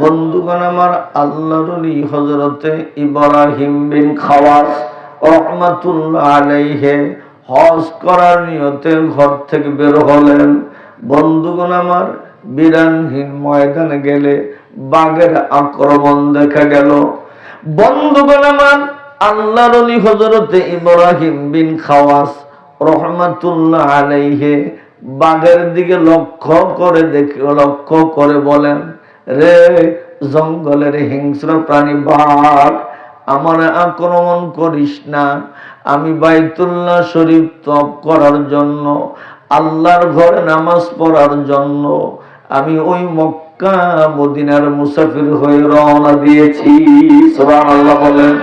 বন্ধুগণ আমার আল্লাহর হজরতে ইব্রাহিম বিন খাওয়াস রহমাতুল্লাহ আলাইহে হজ করার নিয়তে ঘর থেকে বের হলেন। বন্ধুগণ আমার বিরানহীন ময়দানে গেলে বাঘের আক্রমণ দেখা গেল। বন্ধুগণ আমার আল্লাহর হজরতে ইব্রাহিম বিন খাওয়াস রহমাতুল্লাহ আলাইহে বাঘের দিকে লক্ষ্য করে দেখে, লক্ষ্য করে বলেন রে জঙ্গলের হিংস্র প্রাণী বাঘ, আমার আক্রমণ করিস না। আমি বাইতুল্লাহ শরীফ তপ করার জন্য, আল্লাহর ঘরে নামাজ পড়ার জন্য, আমি ওই মক্কা, মদিনার মুসাফির হয়ে রওনা দিয়েছি। সুবহানাল্লাহ বলেন।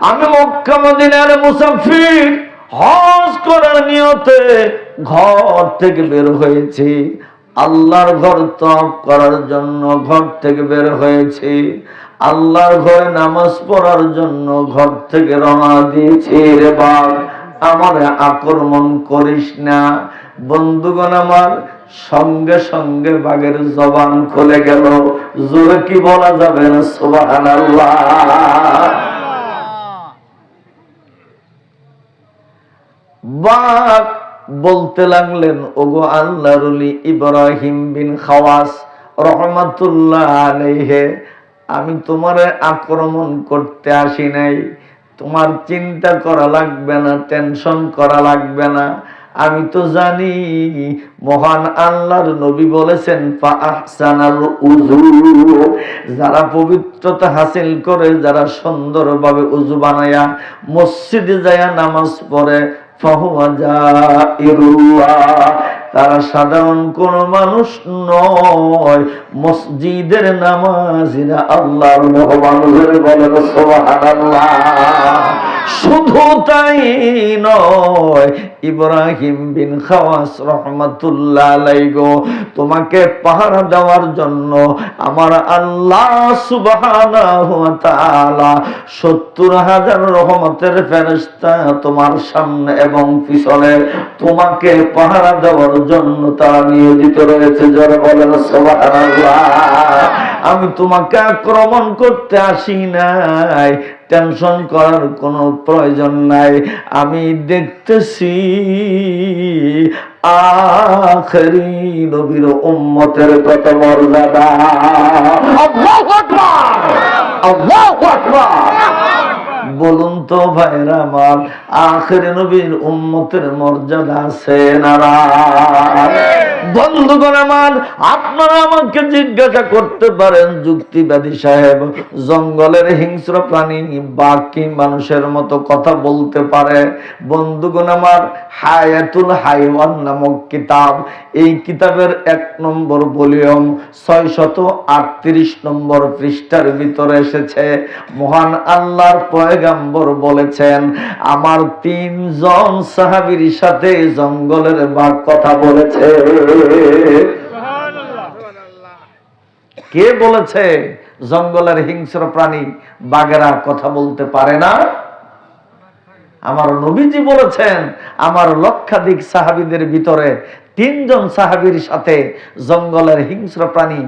আমি মক্কা, মদিনার মুসাফির হজ করার নিয়তে ঘর থেকে বের হয়েছি। আল্লাহর ঘর তপ করার জন্য ঘর থেকে বের হয়েছি। আল্লাহর ঘরে নামাজ পড়ার জন্য ঘর থেকে রওনা দিয়েছি। রে বাপ, আমার আক্রমণ করিস না। বন্ধুগণ আমার সঙ্গে সঙ্গে বাঘের জবান খুলে গেল। জোরে কি বলা যাবে না? সুবহানাল্লাহ। বাঘ বলতে লাগলেন, ওগো আল্লাহর অলি ইব্রাহিম বিন খাওয়াস, রহমাতুল্লাহ আলাইহে, আমি তোমার আক্রমণ করতে আসি নাই। তোমার চিন্তা করা লাগবে না, টেনশন করা লাগবে না। আমি তো জানি, মহান আল্লাহর নবী বলেছেন যারা পবিত্রতা হাসিল করে, যারা সুন্দরভাবে উজু বানায়া মসজিদে যায় নামাজ পড়ে তারা সাধারণ কোন মানুষ নয়। মসজিদের নামাজিরা আল্লাহ মানুষের বলেন সুবহানাল্লাহ। শুধু তাই নয়, ইব্রাহিম বিন খাওয়াস রহমাতুল্লাহ আলাই গো, তোমাকে পাহারা দেওয়ার জন্য আমার আল্লাহ তাআলা 70 হাজার রহমতের ফেরেশতা তোমার সামনে এবং পিছনে তোমাকে পাহারা দেওয়ার জন্য তারা নিয়োজিত রয়েছে। যারা বলেন সুবহানাল্লাহ। আমি তোমাকে আক্রমণ করতে আসি নাই। টেনশন করার কোনো প্রয়োজন নাই। আমি দেখতেছি আখরি নবীর উম্মতের কত মর্যাদা। বলুন তো ভাইরা আমার আখের নবীর উম্মতের মর্যাদা আছে না বন্ধুগণ আমার, আপনারা আমাকে জিজ্ঞাসা করতে পারেন, যুক্তিবাদী সাহেব, জঙ্গলের হিংস্র প্রাণী বাকি মানুষের মতো কথা বলতে পারে। বন্ধুগণ আমার, হায়াতুল হাইওয়ান নামক কিতাব, এই কিতাবের এক নম্বর ভলিউম ছয় শত আটত্রিশ নম্বর পৃষ্ঠার ভিতরে এসেছে। মহান আল্লাহর পয়গাম্বর বলেছেন, আমার তিনজন সাহাবীর সাথে জঙ্গলের বাঘ কথা বলেছে। কে বলেছে জঙ্গলের হিংস্র প্রাণী বাঘেরা কথা বলতে পারে না? আমার নবীজি বলেছেন, আমার লক্ষাধিক সাহাবিদের ভিতরে তিনজন সাহাবীর সাথে জঙ্গলের হিংস্র প্রাণী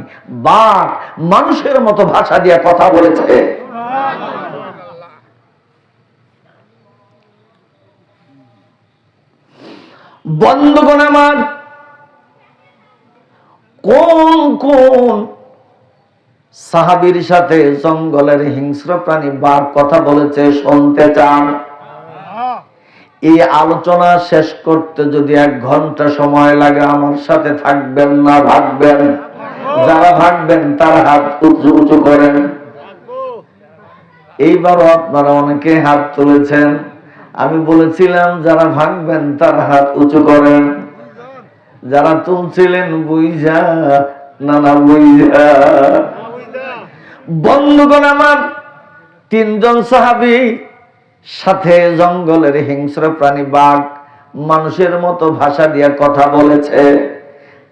বাঘ মানুষের মতো ভাষা দিয়ে কথা বলেছে। বন্ধুগণ আমার কোন কোন সাহাবীর সাথে জঙ্গলের হিংস্র প্রাণী বাঘ কথা বলেছে শুনতে চান? এই আলোচনা শেষ করতে যদি এক ঘণ্টা সময় লাগে, আমার সাথে থাকবেন না, ভাগবেন। যারা ভাগবেন, তার হাত উঁচু উঁচু করেন। এইবারও আপনারা অনেকে হাত তুলেছেন। আমি বলেছিলাম, যারা ভাঙবেন তার হাত উঁচু করেন। যারা তুলছিলেন বুঝা না না বুঝা বন্ধুগণ আমার, তিনজন সাহাবি সাথে জঙ্গলের হিংস্র প্রাণী বাঘ মানুষের মতো ভাষা দিয়ে কথা বলেছে।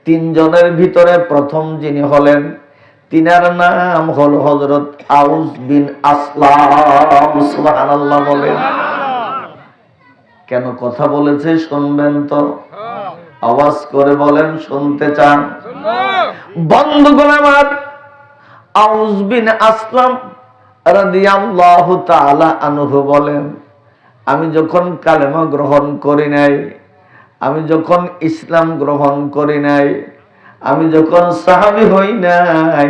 তিনজনের ভিতরে প্রথম যিনি হলেন, তিনার নাম হল হজরত আউস বিন আসলাম। বলেন। কেন কথা বলেছে শুনবেন তো? আওয়াজ করে বলেন, শুনতে চান? বন্ধুগণ আমার আউস বিন আসলাম রাদিয়াল্লাহু তাআলা আনহু বলেন, আমি যখন কালেমা গ্রহণ করি নাই, আমি যখন ইসলাম গ্রহণ করি নাই, আমি যখন সাহাবি হই নাই,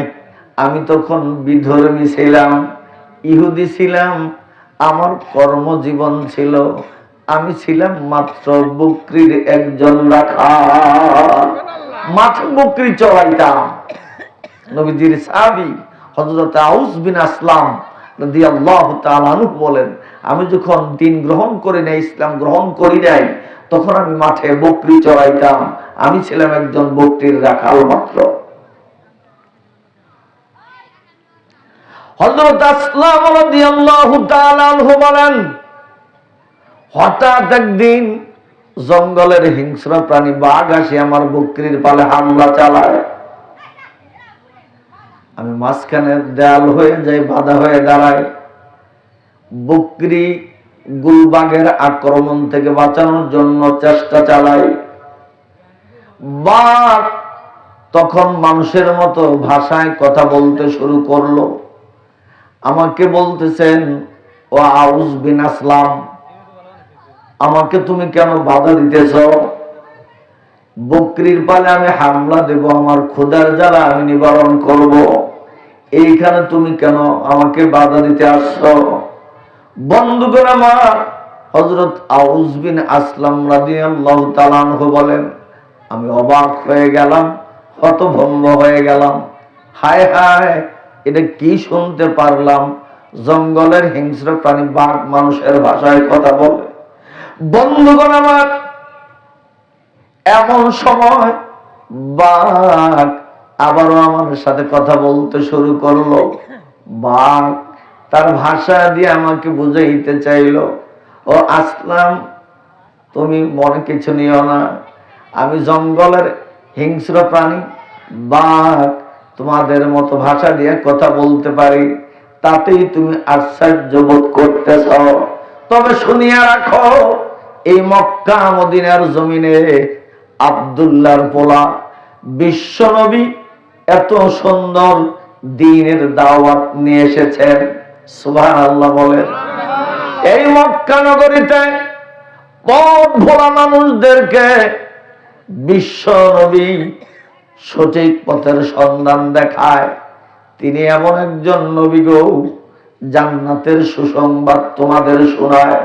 আমি তখন বিধর্মী ছিলাম, ইহুদি ছিলাম, আমার কর্মজীবন ছিল আমি ছিলাম মাত্র বকরির একজন রাখা। মাত্র বকরি চড়াইতাম। নবীজির সাহাবি হযরত আউস বিন আসলাম বলেন, আমি যখন দিন গ্রহণ করি নাই, ইসলাম গ্রহণ করি নাই, তখন আমি মাঠে বকরি চড়াইতাম। আমি ছিলাম একজন বকরির রাখাল মাত্র। হযরত আসলাম বলেন হঠাৎ একদিন জঙ্গলের হিংস্র প্রাণী বাঘ আসে আমার বকরির পালে হামলা চালায়। আমি মাঝখানে দেয়াল হয়ে যাই বাধা হয়ে দাঁড়াই বকরি গুলবাগের আক্রমণ থেকে বাঁচানোর জন্য চেষ্টা চালাই বাঘ তখন মানুষের মতো ভাষায় কথা বলতে শুরু করল। আমাকে বলতেছেন ও আউস বিন আসলাম আমাকে তুমি কেন বাধা দিতেছ? বকরির পালে আমি হামলা দেব, আমার খোদার জ্বালা আমি নিবারণ করব। এইখানে তুমি কেন আমাকে বাধা দিতে আসছো? বন্ধুগণ আমার হজরত আউস বিন আসলাম রাদিয়াল্লাহু বলেন, আমি অবাক হয়ে গেলাম, হতভম্ব হয়ে গেলাম। হায় হায়, এটা কি শুনতে পারলাম? জঙ্গলের হিংস্র প্রাণী বাঘ মানুষের ভাষায় কথা বলে। বন্ধুগণ আমার, এমন সময় বাঘ আবারও আমার সাথে কথা বলতে শুরু করল। বাঘ তার ভাষা দিয়ে আমাকে বুঝাইতে চাইলো, ও আসলাম, তুমি মনে কিছু নিও না। আমি জঙ্গলের হিংস্র প্রাণী। বাঘ তোমাদের মতো ভাষা দিয়ে কথা বলতে পারি, তাতেই তুমি আশ্চর্য বোধ করতেছ। তবে শুনিয়া রাখো এই মক্কা মদিনার জমিনে আবদুল্লাহর পোলা বিশ্বনবী এত সুন্দর দিনের দাওয়াত নিয়ে এসেছেন। সুভান আল্লাহ বলেন। এই মক্কা নগরীতে পথ ভোলা মানুষদেরকে বিশ্বনবী সঠিক পথের সন্ধান দেখায়। তিনি এমন একজন নবী গৌ, জান্নাতের সুসংবাদ তোমাদের শোনায়।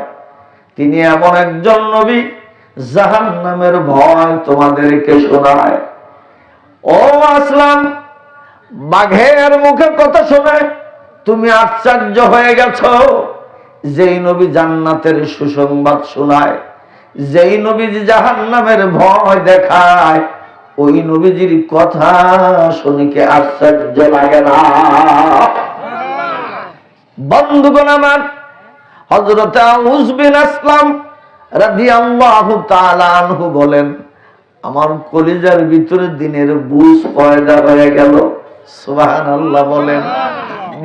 তিনি এমন একজন নবী জাহান নামের ভয় তোমাদেরকে শোনায়। ও আসলাম বাঘের মুখে কথা শুনে তুমি আশ্চর্য হয়ে গেছ। যেই নবী জান্নাতের সুসংবাদ শোনায় যেই নবী জাহান নামের ভয় দেখায় ওই নবীজির কথা শুনে কি আশ্চর্য লাগে না? বন্ধুগণ আমার হজরত উজবিন আসলাম আনহু বলেন, আমার কলিজার ভিতরে দিনের বুঝ পয়দা হয়ে গেল। সুবহানাল্লাহ বলেন,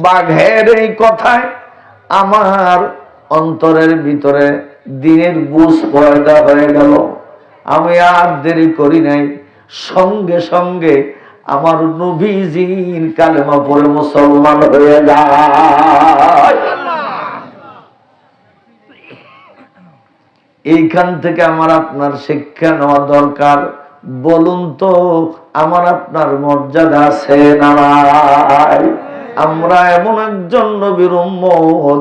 বাঘের এই কথায় আমার অন্তরের ভিতরে দিনের বুঝ পয়দা হয়ে গেল। আমি আর দেরি করি নাই। সঙ্গে সঙ্গে আমার নবীজির কালেমা পড়ে মুসলমান হয়ে যায়। এইখান থেকে আমার আপনার শিক্ষা নেওয়া দরকার। বলুন তো, আমার আপনার মর্যাদা আছে না আমরা এমন একজন নবীর উম্মত,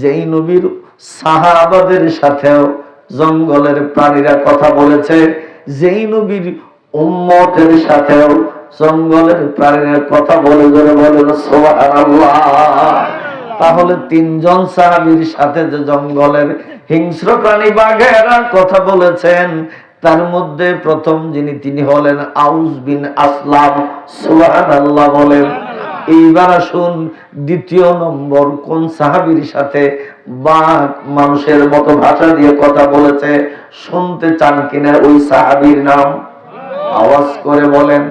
যেই নবীর সাহাবাদের সাথেও জঙ্গলের প্রাণীরা কথা বলেছে। যেই নবীর উম্মতের সাথেও জঙ্গলের প্রাণীরা কথা বলে ধরে বলেন, সুবহানাল্লাহ। তাহলে তিনজন সাহাবীর সাথে যে জঙ্গলের হিংস্র প্রাণী বাঘেরা কথা বলেছেন, তার মধ্যে প্রথম যিনি, তিনি হলেন আউস বিন আসলাম, সুবহানাল্লাহ বলেন। এইবার আসুন, দ্বিতীয় নম্বর কোন সাহাবীর সাথে বাঘ মানুষের মতো ভাষা দিয়ে কথা বলেছে, শুনতে চান কিনা ওই সাহাবীর নাম? আওয়াজ করে বলেন।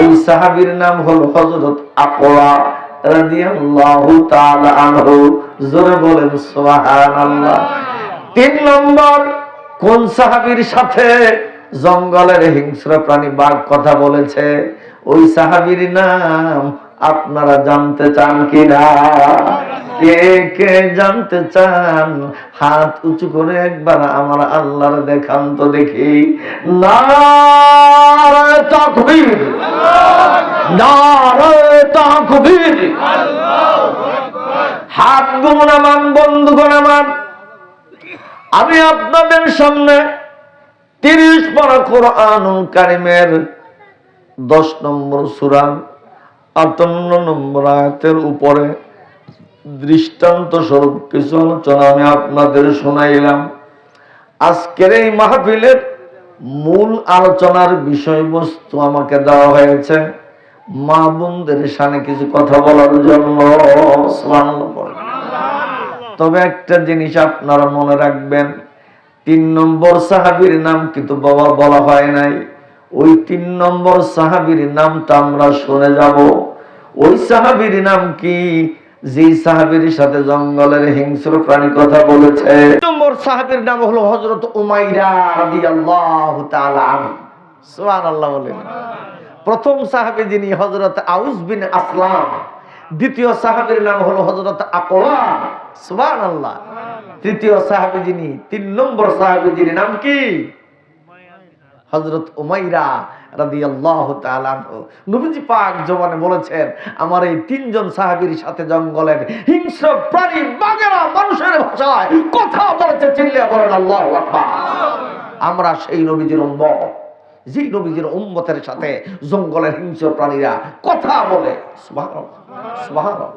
ওই সাহাবীর নাম হলো হযরত আকরা রাদিয়াল্লাহু তাআলা আনহু, জোরে বলেন সুবহানাল্লাহ। তিন নম্বর, কোন সাহাবীর সাথে জঙ্গলের হিংস্র প্রাণী বাঘ কথা বলেছে? ওই সাহাবীর নাম আপনারা জানতে চান কিনা? কে কে জানতে চান, হাত উঁচু করে একবার আমার আল্লাহর দেখান তো দেখি হাত গুণামান বন্ধু গুণামান আমি আপনাদের সামনে তিরিশ পারা কোরআনুল কারিমের দশ নম্বর সুরান আটান্ন নম্বর আয়াতের উপরে দৃষ্টান্ত স্বরূপ কিছু আলোচনা আমি আপনাদের শোনাইলাম। আজকের এই মাহফিলের মূল আলোচনার বিষয়বস্তু আমাকে দেওয়া হয়েছে। মা বোনদের সামনে কিছু কথা বলার জন্য। তবে একটা জিনিস আপনারা মনে রাখবেন, তিন নম্বর সাহাবির নাম কিন্তু বাবা বলা হয় নাই। ওই তিন নম্বর সাহাবির নামটা আমরা শুনে যাব। ওই সাহাবির নাম কি? যে সাহাবীর সাথে জঙ্গলের হিংস্র প্রাণী কথা বলেছে। নম্বর সাহাবীর নাম হলো হযরত উমাইরা বলেন। প্রথম সাহাবী যিনি হযরত আউস বিন আসলাম। দ্বিতীয় সাহাবীর নাম হলো হযরত আকওয়া। সুবহানাল্লাহ। তৃতীয় সাহাবী যিনি, তিন নম্বর সাহাবী যিনি নাম কি? হযরত উমাইরা। পাক জবানে বলেছেন, আমার এই তিনজন সাহাবীর সাথে জঙ্গলের হিংস্র প্রাণী বাগেরা মানুষের ভাষায় কথা বলতে চিল্লিয়ে বলেন আল্লাহু আমরা সেই নবীজির উম্মত, যেই নবীজির উম্মতের সাথে জঙ্গলের হিংস্র প্রাণীরা কথা বলে। সুবহানাল্লাহ সুবহানাল্লাহ।